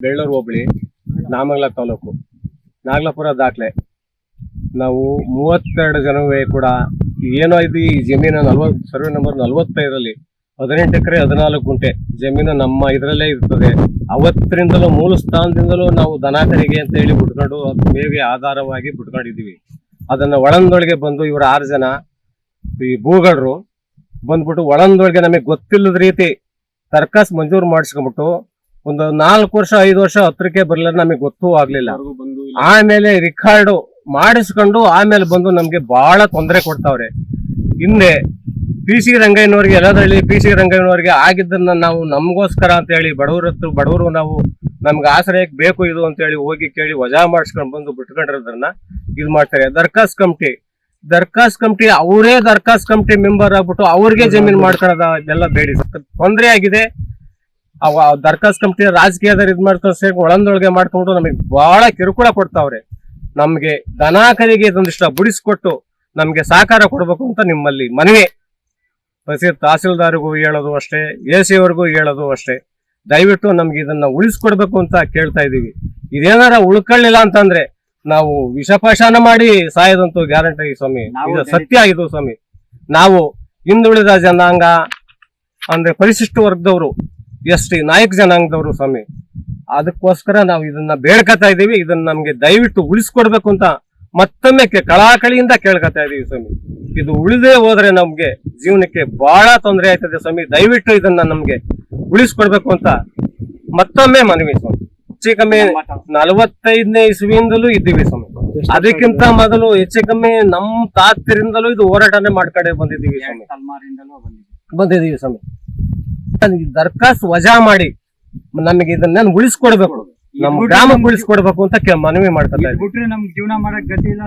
ಬೆಳ್ಳೂರು ಹೋಬಳಿ, ನಾಮಂಗಲ ತಾಲೂಕು, ನಾಗಲಾಪುರ ದಾಖಲೆ ನಾವು ಮೂವತ್ತೆರಡು ಜನವೇ ಕೂಡ ಏನೋ ಇದು ಈ ಜಮೀನು ನಲ್ವತ್ತು ಸರ್ವೆ ನಂಬರ್ ನಲವತ್ತೈದರಲ್ಲಿ ಹದಿನೆಂಟು ಎಕರೆ ಹದಿನಾಲ್ಕು ಗುಂಟೆ ಜಮೀನು ನಮ್ಮ ಇದರಲ್ಲೇ ಇರ್ತದೆ. ಅವತ್ತರಿಂದಲೂ ಮೂಲ ಸ್ಥಾನದಿಂದಲೂ ನಾವು ದನ ಕರಿಗೆ ಅಂತ ಹೇಳಿ ಬಿಟ್ಕೊಂಡು ಮೇವಿ ಆಧಾರವಾಗಿ ಬಿಟ್ಕೊಂಡಿದ್ದೀವಿ. ಅದನ್ನ ಒಳಂದೊಳಗೆ ಬಂದು ಇವರು ಆರು ಜನ, ಈ ಭೂಗಳರು ಬಂದ್ಬಿಟ್ಟು ಒಳಂದೊಳಗೆ ನಮಗೆ ಗೊತ್ತಿಲ್ಲದ ರೀತಿ ತರ್ಕಾಸ್ ಮಂಜೂರು ಮಾಡಿಸ್ಕೊಂಡ್ಬಿಟ್ಟು ಒಂದು ನಾಲ್ಕು ವರ್ಷ ಐದು ವರ್ಷ ಹತ್ರಕ್ಕೆ ಬರಲಿಲ್ಲ ನಮಗೆ ಗೊತ್ತೂ ಆಗ್ಲಿಲ್ಲ. ಆಮೇಲೆ ರಿಕಾರ್ಡು ಮಾಡಿಸ್ಕೊಂಡು ಆಮೇಲೆ ಬಂದು ನಮ್ಗೆ ಬಹಳ ತೊಂದರೆ ಕೊಡ್ತಾವ್ರೆ. ಹಿಂದೆ ಪಿ ಸಿ ರಂಗಯ್ಯನವ್ರಿಗೆ ಎಲ್ಲದರಲ್ಲಿ ಪಿ ಸಿ ರಂಗಯ್ಯನವ್ರಿಗೆ ಆಗಿದ್ದನ್ನ ನಾವು ನಮಗೋಸ್ಕರ ಅಂತ ಹೇಳಿ ಬಡವರ ಹತ್ರ ಬಡವರು ನಾವು ನಮ್ಗೆ ಆಶ್ರಯಕ್ಕೆ ಬೇಕು ಇದು ಅಂತ ಹೇಳಿ ಹೋಗಿ ಕೇಳಿ ವಜಾ ಮಾಡಿಸ್ಕೊಂಡು ಬಂದು ಬಿಟ್ಕೊಂಡಿರೋದನ್ನ ಇದು ಮಾಡ್ತಾರೆ. ದರ್ಖಾಸ್ ಕಮಿಟಿ ದರ್ಖಾಸ್ ಕಮಿಟಿ ಅವರೇ ದರ್ಖಾಸ್ ಕಮಿಟಿ ಮೆಂಬರ್ ಆಗ್ಬಿಟ್ಟು ಅವ್ರಿಗೆ ಜಮೀನು ಮಾಡ್ಕೊಳ್ಳೋದ ಎಲ್ಲ ಬೇಡಿ. ತೊಂದರೆ ಆಗಿದೆ. ಅವ ದರ್ಖಾಸ್ ಕಂಪ್ನಿ ರಾಜಕೀಯದಲ್ಲಿ ಇದ್ ಮಾಡ್ಕೊಂಡು ಒಳಂದೊಳಗೆ ಮಾಡ್ಕೊಂಡು ನಮಗೆ ಬಹಳ ಕಿರುಕುಳ ಕೊಡ್ತಾವ್ರೆ. ನಮ್ಗೆ ದನ ಕರಿಗೆ ಇದೊಂದಿಷ್ಟ ಬುಡಿಸ್ಕೊಟ್ಟು ನಮ್ಗೆ ಸಹಕಾರ ಕೊಡ್ಬೇಕು ಅಂತ ನಿಮ್ಮಲ್ಲಿ ಮನವಿ. ಪ್ರತಿ ತಹಸೀಲ್ದಾರ್ಗೂ ಹೇಳೋದು ಅಷ್ಟೇ ಎ ಸಿ ಅವ್ರಿಗೂ ಹೇಳೋದು ಅಷ್ಟೇ. ದಯವಿಟ್ಟು ನಮ್ಗೆ ಇದನ್ನ ಉಳಿಸ್ಕೊಡ್ಬೇಕು ಅಂತ ಕೇಳ್ತಾ ಇದೀವಿ. ಇದೇನಾರ ಉಳ್ಕೊಳ್ಳಿಲ್ಲ ಅಂತಂದ್ರೆ ನಾವು ವಿಷಪಾಶಾನ ಮಾಡಿ ಸಾಯದಂತೂ ಗ್ಯಾರಂಟಿ ಸ್ವಾಮಿ. ಇದು ಸತ್ಯ ಇದು ಸ್ವಾಮಿ. ನಾವು ಹಿಂದುಳಿದ ಜನಾಂಗ ಅಂದ್ರೆ ಪರಿಶಿಷ್ಟ ವರ್ಗದವರು ಎಸ್ ಟಿ ನಾಯಕ ಜನಾಂಗದವರು ಸ್ವಾಮಿ. ಅದಕ್ಕೋಸ್ಕರ ನಾವು ಇದನ್ನ ಬೇಡ್ಕತಾ ಇದ್ದೀವಿ ಇದನ್ನ ನಮ್ಗೆ ದಯವಿಟ್ಟು ಉಳಿಸ್ಕೊಡ್ಬೇಕು ಅಂತ ಮತ್ತೊಮ್ಮೆ ಕಳಾಕಳಿಯಿಂದ ಕೇಳ್ಕತಾ ಇದೀವಿ ಸ್ವಾಮಿ. ಇದು ಉಳಿದೇ ಹೋದ್ರೆ ನಮ್ಗೆ ಜೀವನಕ್ಕೆ ಬಹಳ ತೊಂದರೆ ಆಯ್ತದೆ ಸ್ವಾಮಿ. ದಯವಿಟ್ಟು ಇದನ್ನ ನಮ್ಗೆ ಉಳಿಸ್ಕೊಡ್ಬೇಕು ಅಂತ ಮತ್ತೊಮ್ಮೆ ಮನವಿ ಸ್ವಾಮಿ. ಹೆಚ್ಚು ಕಮ್ಮಿ ನಲವತ್ತೈದನೇ ಇಸ್ವಿಯಿಂದಲೂ ಇದ್ದೀವಿ ಸ್ವಾಮಿ. ಅದಕ್ಕಿಂತ ಮೊದಲು ಹೆಚ್ಚು ಕಮ್ಮಿ ನಮ್ ತಾತರಿಂದಲೂ ಇದು ಹೋರಾಟನೇ ಮಾಡ್ಕೊಂಡೇ ಬಂದಿದ್ದೀವಿ ಸ್ವಾಮಿ. ಬಂದಿದ್ದೀವಿ ಸ್ವಾಮಿ. ನನಗೆ ದರ್ಖಾಸ್ ವಜಾ ಮಾಡಿ ನಮಗೆ ಇದನ್ನ ಉಳಿಸ್ಕೊಡ್ಬೇಕು. ನಮ್ಮ ಗ್ರಾಮ ಉಳಿಸ್ಕೊಡ್ಬೇಕು ಅಂತ ಮನವಿ ಮಾಡ್ತಾರೆ ಬಿಟ್ರೆ ನಮ್ಗೆ ಜೀವನ ಮಾಡಕ್ ಗತಿ ಇಲ್ಲ.